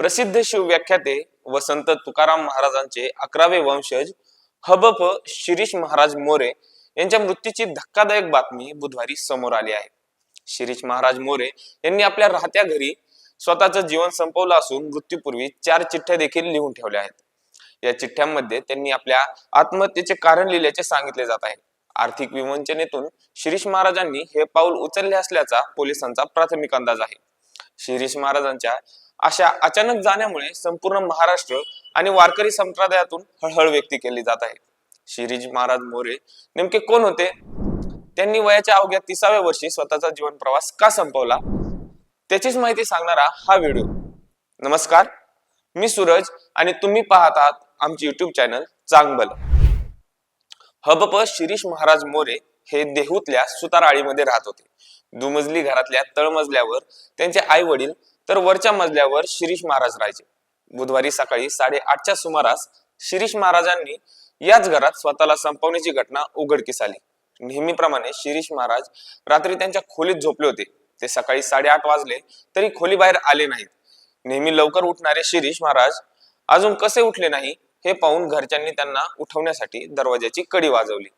प्रसिद्ध शिवव्याख्याते व संत तुकाराम महाराजांचे अकरावे वंशज हबप शिरीष महाराज मोरे यांच्या मृत्यूची धक्कादायक बातमी बुधवारी समोर आली आहे. शिरीष महाराज मोरे यांनी आपल्या राहत्या घरी स्वतःचं जीवन संपवलं असून मृत्यूपूर्वी चार चिठ्ठ्या देखील लिहून ठेवल्या आहेत. या चिठ्ठ्यांमध्ये त्यांनी आपल्या आत्महत्येचे कारण लिहिल्याचे सांगितले जात आहे. आर्थिक विवंचनेतून शिरीष महाराजांनी हे पाऊल उचलले असल्याचा पोलिसांचा प्राथमिक अंदाज आहे. शिरीष महाराजांच्या अशा अचानक जाण्यामुळे संपूर्ण महाराष्ट्र आणि वारकरी संप्रदायातून हळहळ व्यक्त केली जात आहे. शिरीष महाराज मोरे नेमके कोण होते? त्यांनी वयाच्या अवघ्या तिसाव्या वर्षी स्वतःचा जीवन प्रवास का संपवला? त्याचीच माहिती सांगणारा हा व्हिडिओ. नमस्कार मी सूरज आणि तुम्ही पाहत आहात आमचे युट्यूब चॅनल चांगबल. हबप शिरीष महाराज मोरे हे देहूतल्या सुताराळीमध्ये राहत होते. दुमजली घरातल्या तळमजल्यावर त्यांचे आई वडील तर वरच्या मजल्यावर शिरीष महाराज राहायचे. बुधवारी सकाळी साडेआठच्या सुमारास शिरीष महाराजांनी याच घरात स्वतःला संपवण्याची घटना उघडकीस आली. नेहमीप्रमाणे शिरीष महाराज रात्री त्यांच्या खोलीत झोपले होते. ते सकाळी साडेआठ वाजले तरी खोली बाहेर आले नाहीत. नेहमी लवकर उठणारे शिरीष महाराज अजून कसे उठले नाही हे पाहून घरच्यांनी त्यांना उठवण्यासाठी दरवाजाची कडी वाजवली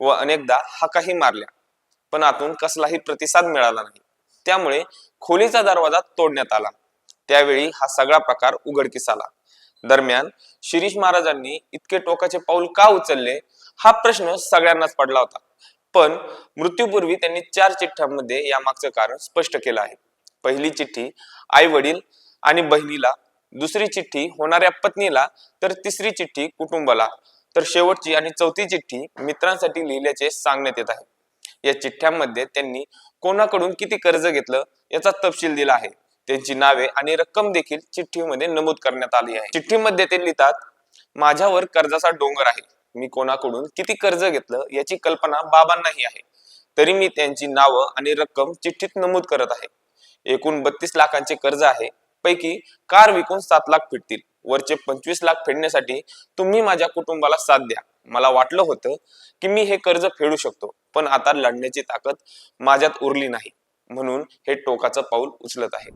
व अनेकदा हाकाही मारल्या. पण आतून कसलाही प्रतिसाद मिळाला नाही. त्यामुळे खोलीचा दरवाजा तोडण्यात आला. त्यावेळी हा सगळा प्रकार उघडकीस आला. दरम्यान शिरीष महाराजांनी इतके टोकाचे पाऊल का उचलले? हा प्रश्न सगळ्यांनाच पडला होता. पण मृत्यूपूर्वी त्यांनी चार चिठ्ठ्यांमध्ये यामागचं कारण स्पष्ट केलं आहे. पहिली चिठ्ठी आई वडील आणि बहिणीला. दुसरी चिठ्ठी होणाऱ्या पत्नीला. तर तिसरी चिठ्ठी कुटुंबाला. तर शेवटची आणि चौथी चिठ्ठी मित्रांसाठी लिहिल्याचे सांगण्यात येत आहे. या चिठ्ठ्यांमध्ये त्यांनी कोणाकडून किती कर्ज घेतलं याचा तपशील दिला आहे. त्यांची नावे आणि रक्कम देखील चिठ्ठीमध्ये नमूद करण्यात आली आहे. चिठ्ठीमध्ये ते लिहितात माझ्यावर कर्जाचा डोंगर आहे. मी कोणाकडून किती कर्ज घेतलं याची कल्पना बाबांनाही आहे. तरी मी त्यांची नावं आणि रक्कम चिठ्ठीत नमूद करत आहे. एकूण बत्तीस लाखांचे कर्ज आहे. पैकी कार विकून सात लाख फिटतील. वरचे पंचवीस लाख फेडण्यासाठी तुम्ही माझ्या कुटुंबाला साथ द्या. मला वाटलं होतं की मी हे कर्ज फेडू शकतो पण आता लढण्याची ताकद माझ्यात उरली नाही. म्हणून हे टोकाचं पाऊल उचलत आहे.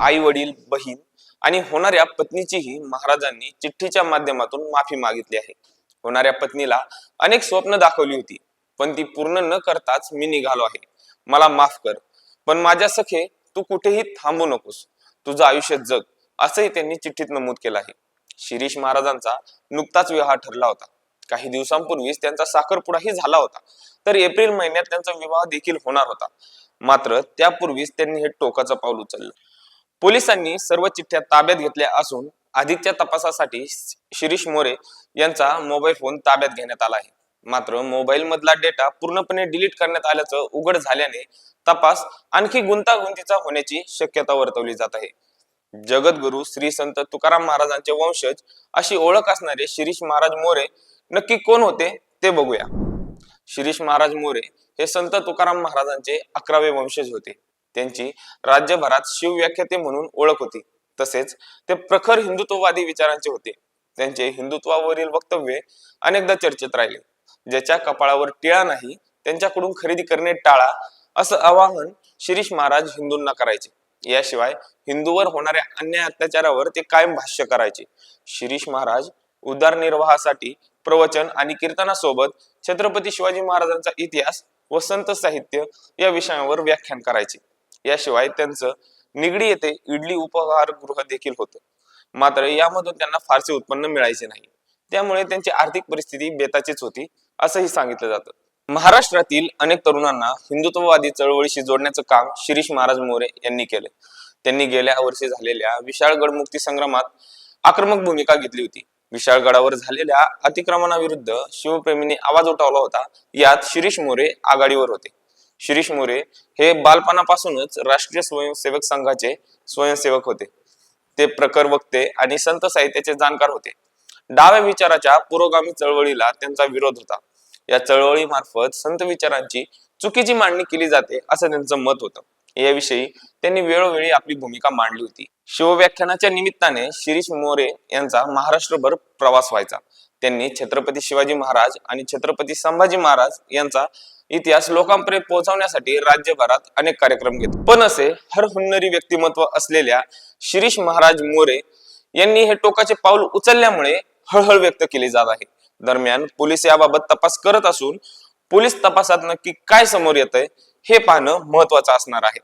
आई वडील बहीण आणि होणाऱ्या पत्नीचीही महाराजांनी चिठ्ठीच्या माध्यमातून माफी मागितली आहे. होणाऱ्या पत्नीला अनेक स्वप्न दाखवली होती पण ती पूर्ण न करताच मी निघालो आहे. मला माफ कर पण माझ्या सखे तू कुठेही थांबू नकोस. तुझं आयुष्य जग. असंही त्यांनी चिठ्ठीत नमूद केलं आहे. शिरीष महाराजांचा नुकताच विवाह ठरला होता. काही दिवसांपूर्वीच त्यांचा साखरपुडाही झाला होता. तर एप्रिल महिन्यात त्यांचा विवाह देखील होणार होता. मात्र त्यापूर्वीच त्यांनी हे टोकाचं पाऊल उचललं. पोलिसांनी सर्व चिठ्ठ्या ताब्यात घेतल्या असून अधिकच्या तपासासाठी शिरीष मोरे यांचा मोबाईल फोन ताब्यात घेण्यात आला आहे. मात्र मोबाईल मधला डेटा पूर्णपणे डिलीट करण्यात आल्याचं उघड झाल्याने तपास आणखी गुंतागुंतीचा होण्याची शक्यता वर्तवली जात आहे. जगद्गुरु श्री संत तुकाराम महाराजांचे वंशज अशी ओळख असणारे शिरीष महाराज मोरे नक्की कोण होते ते बघूया. शिरीष महाराज मोरे हे संत तुकाराम महाराजांचे अकरावे वंशज होते. त्यांची राज्यभरात शिवव्याख्याते म्हणून ओळख होती. तसेच ते प्रखर हिंदुत्ववादी विचारांचे होते. त्यांचे हिंदुत्वावरील वक्तव्य अनेकदा चर्चेत राहिले. ज्याच्या कपाळावर टिळा नाही त्यांच्याकडून खरेदी करणे टाळा असं आवाहन शिरीष महाराज हिंदूंना करायचे. याशिवाय हिंदूवर होणाऱ्या अन्याय अत्याचारावर ते कायम भाष्य करायचे. शिरीष महाराज उदारनिर्वाहासाठी प्रवचन आणि कीर्तनासोबत छत्रपती शिवाजी महाराजांचा इतिहास व संत साहित्य या विषयांवर व्याख्यान करायचे. याशिवाय त्यांचं निगडी येथे इडली उपहार गृह देखील होतं. मात्र यामधून त्यांना फारसे उत्पन्न मिळायचे नाही. त्यामुळे त्यांची आर्थिक परिस्थिती बेताचीच होती असंही सांगितलं जातं. महाराष्ट्रातील अनेक तरुणांना हिंदुत्ववादी चळवळीशी जोडण्याचं काम शिरीष महाराज मोरे यांनी केले. त्यांनी गेल्या वर्षी झालेल्या विशाळगड मुक्ती संग्रामात आक्रमक भूमिका घेतली होती. विशाळगडावर झालेल्या अतिक्रमणाविरुद्ध शिवप्रेमींनी आवाज उठवला होता. यात शिरीष मोरे आघाडीवर होते. शिरीष मोरे हे बालपणापासूनच राष्ट्रीय स्वयंसेवक संघाचे स्वयंसेवक होते. ते प्रखर वक्ते आणि संत साहित्याचे जाणकार होते. डाव्या विचाराच्या पुरोगामी चळवळीला त्यांचा विरोध होता. या चळवळीमार्फत संत विचारांची चुकीची मांडणी केली जाते असं त्यांचं मत होतं. याविषयी त्यांनी वेळोवेळी आपली भूमिका मांडली होती. शिवव्याख्यानाच्या निमित्ताने शिरीष मोरे यांचा महाराष्ट्रभर प्रवास व्हायचा. त्यांनी छत्रपती शिवाजी महाराज आणि छत्रपती संभाजी महाराज यांचा इतिहास लोकांपर्यंत पोहोचवण्यासाठी राज्यभरात अनेक कार्यक्रम घेतले. पण असे हर हुन्नरी व्यक्तिमत्व असलेल्या शिरीष महाराज मोरे यांनी हे टोकाचे पाऊल उचलल्यामुळे हळहळ व्यक्त केली जात आहे. दरम्यान पोलीस याबाबत तपास करत असून पोलीस तपासात नक्की काय समोर येत आहे हे पाहणं महत्वाचं असणार आहे.